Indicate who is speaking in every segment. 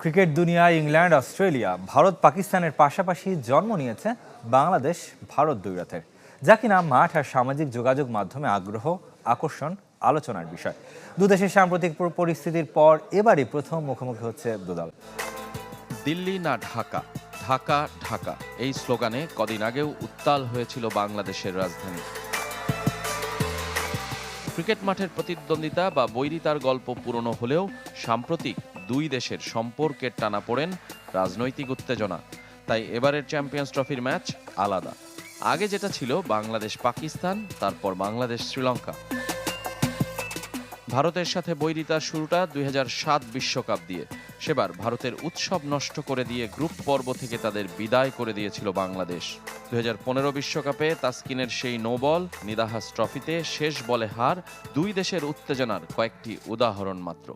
Speaker 1: Cricket দুনিয়ায় England, Australia, Bharat, পাকিস্তানের পাশাপাশি জন্ম নিয়েছে বাংলাদেশ, ভারত দৈরাতের যা কিনা মাঠ আর সামাজিক যোগাযোগ মাধ্যমে আগ্রহ, আকর্ষণ, আলোচনার বিষয়। দুদেশের সাম্প্রতিক পরিস্থিতির পর এবারই প্রথম মুখোমুখি হচ্ছে দুদল
Speaker 2: দিল্লি না ঢাকা? ঢাকা ঢাকা। এই স্লোগানে কদিন আগেও উত্তাল হয়েছিল বাংলাদেশের রাজধানী। ক্রিকেট মাঠের প্রতিদ্বন্দ্বিতা বা বৈরিতার গল্প পুরনো হলেও সাম্প্রতিক দুই দেশের সম্পর্কের টানা পড়েন রাজনৈতিক উত্তেজনা। তাই এবারের চ্যাম্পিয়ন্স ট্রফির ম্যাচ আলাদা। আগে যেটা ছিল বাংলাদেশ পাকিস্তান তারপর বাংলাদেশ শ্রীলঙ্কা ভারতের সাথে বৈরিতার শুরুটা দুই বিশ্বকাপ দিয়ে। সেবার ভারতের উৎসব নষ্ট করে দিয়ে গ্রুপ পর্ব থেকে তাদের বিদায় করে দিয়েছিল বাংলাদেশ। দুই বিশ্বকাপে তাসকিনের সেই নো বল, নিদাহাস ট্রফিতে শেষ বলে হার দুই দেশের উত্তেজনার কয়েকটি উদাহরণ মাত্র।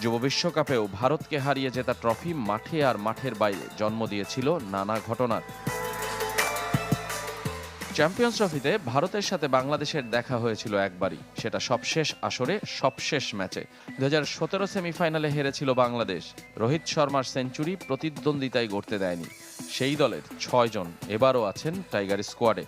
Speaker 2: যুব বিশ্বকাপেও ভারতকে হারিয়ে জেতা ট্রফি মাঠে আর মাঠের বাইরে জন্ম দিয়েছিল নানা ঘটনার। চ্যাম্পিয়ন্স ট্রফিতে ভারতের সাথে বাংলাদেশের দেখা হয়েছিল একবারই। সেটা সবশেষ আসরে, সবশেষ ম্যাচে। দু হাজার সতেরো সেমিফাইনালে হেরেছিল বাংলাদেশ। রোহিত শর্মার সেঞ্চুরি প্রতিদ্বন্দ্বিতায় গড়তে দেয়নি। সেই দলের ছয়জন এবারও আছেন টাইগার স্কোয়াডে।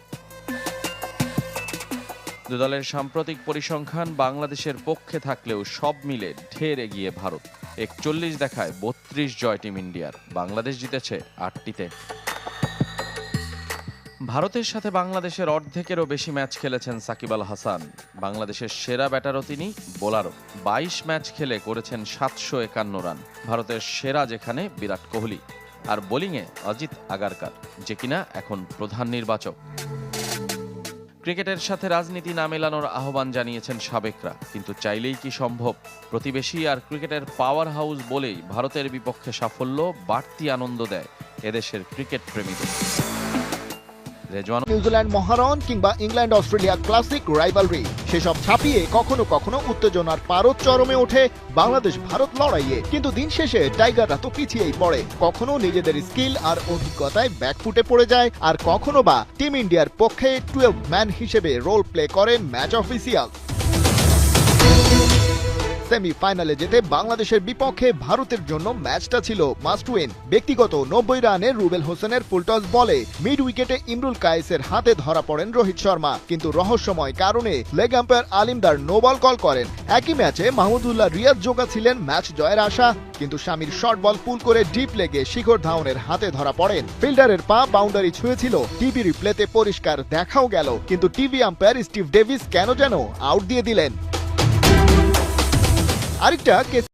Speaker 2: দু দলের সাম্প্রতিক পরিসংখ্যান বাংলাদেশের পক্ষে থাকলেও সব মিলে ঢের এগিয়ে ভারত। একচল্লিশ দেখায় বত্রিশ জয় টিম ইন্ডিয়ার। বাংলাদেশ জিতেছে আটটিতে। ভারতের সাথে বাংলাদেশের অর্ধেকেরও বেশি ম্যাচ খেলেছেন সাকিব আল হাসান। বাংলাদেশের সেরা ব্যাটারও তিনি, বোলারও। বাইশ ম্যাচ খেলে করেছেন সাতশো একান্ন রান। ভারতের সেরা যেখানে বিরাট কোহলি। আর বোলিংয়ে অজিত আগারকার, যে কিনা এখন প্রধান নির্বাচক। ক্রিকেটের সাথে রাজনীতি না মেলানোর আহ্বান জানিয়েছেন সাবেকরা, কিন্তু চাইলেই কি সম্ভব? প্রতিবেশী আর ক্রিকেটের পাওয়ার হাউস বলেই ভারতের বিপক্ষে সাফল্য, বাড়তি আনন্দ দেয় এদেশের ক্রিকেট প্রেমীদের। রেজওয়ান
Speaker 3: নিউজিল্যান্ড মহারণ কিংবা ইংল্যান্ড অস্ট্রেলিয়া ক্লাসিক রাইভালরি। সেসব ছাপিয়ে কখনো কখনো উত্তেজনার পারদ চরমে ওঠে বাংলাদেশ ভারত লড়াইয়ে। কিন্তু দিন শেষে টাইগাররা তো পিছিয়েই পড়ে। কখনো নিজেদের স্কিল আর অভিজ্ঞতায় ব্যাকফুটে পড়ে যায় আর কখনো বা টিম ইন্ডিয়ার পক্ষে টুয়েলভ ম্যান হিসেবে রোল প্লে করেন ম্যাচ অফিসিয়াল। সেমিফাইনালে যেতে বাংলাদেশের বিপক্ষে ভারতের জন্য ম্যাচটা ছিল মাস্ট উইন ব্যক্তিগত নব্বই রানে রুবেল হোসেনের ফুলটস বলে মিড উইকেটে ইমরুল কায়েসের হাতে ধরা পড়েন রোহিত শর্মা। কিন্তু রহস্যময় কারণে leg umpire Aleem Dar no ball call করেন। একই ম্যাচে মাহমুদুল্লাহ রিয়াজ জোগা ছিলেন ম্যাচ জয়ের আশা, কিন্তু স্বামীর শর্ট বল পুল করে ডিপ লেগে শিখর ধাওনের হাতে ধরা পড়েন। ফিল্ডারের পা বাউন্ডারি ছুঁয়েছিল, টিভি রিপ্লেতে পরিষ্কার দেখাও গেল, কিন্তু টিভি আম্পায়ার স্টিভ ডেভিস কেন যেন আউট দিয়ে দিলেন? আরেকটা কেস